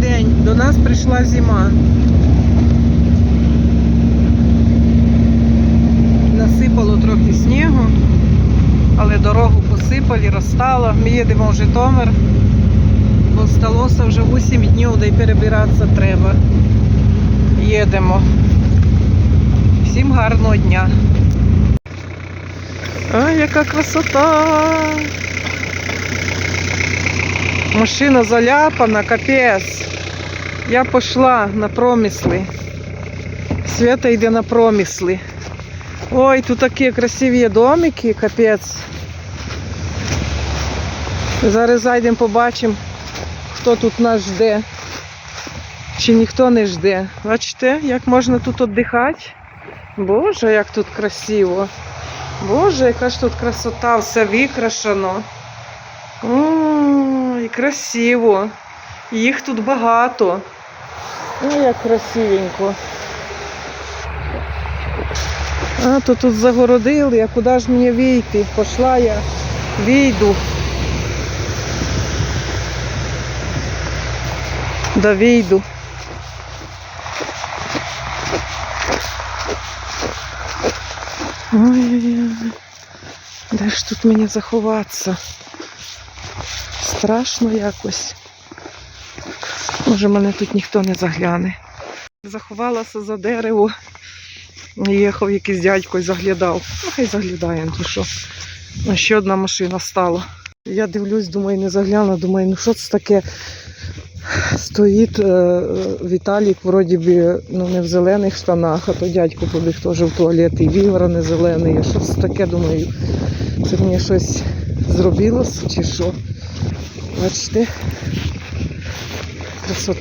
день. До нас прийшла зима. Насипало трохи снігу, але дорогу посипали, розстало. Ми їдемо в Житомир, бо сталося вже 8 днів, де перебиратися треба. Їдемо. Всім гарного дня. Ой, яка красота! Машина заляпана, капець. Я пішла на промисли. Свята йде на промисли. Ой, тут такі красиві домики, капець. Зараз зайдемо, побачимо, хто тут нас жде. Чи ніхто не жде. Бачите, як можна тут віддихати? Боже, як тут красиво. Боже, яка ж тут красота, все викрашено. Ой, красиво. Їх тут багато. Ой, як красивенько. А, то тут загородили, а куди ж мені вийти? Пішла я, вийду. Да вийду. Ой-ой-ой. Де ж тут мені заховатися? Страшно якось. Може, мене тут ніхто не загляне. Заховалася за дерево. Їхав якийсь дядько і заглядав. Ну, хай заглядає, ну то що. Ще одна машина стала. Я дивлюсь, думаю, не загляну, думаю, ну що це таке? Стоїть е, Віталік, вроді би, ну не в зелених штанах, а то дядько побіг теж в туалет і вівра не зелений. Що це таке, думаю, це мені щось зробилось чи що? Бачите? Красота.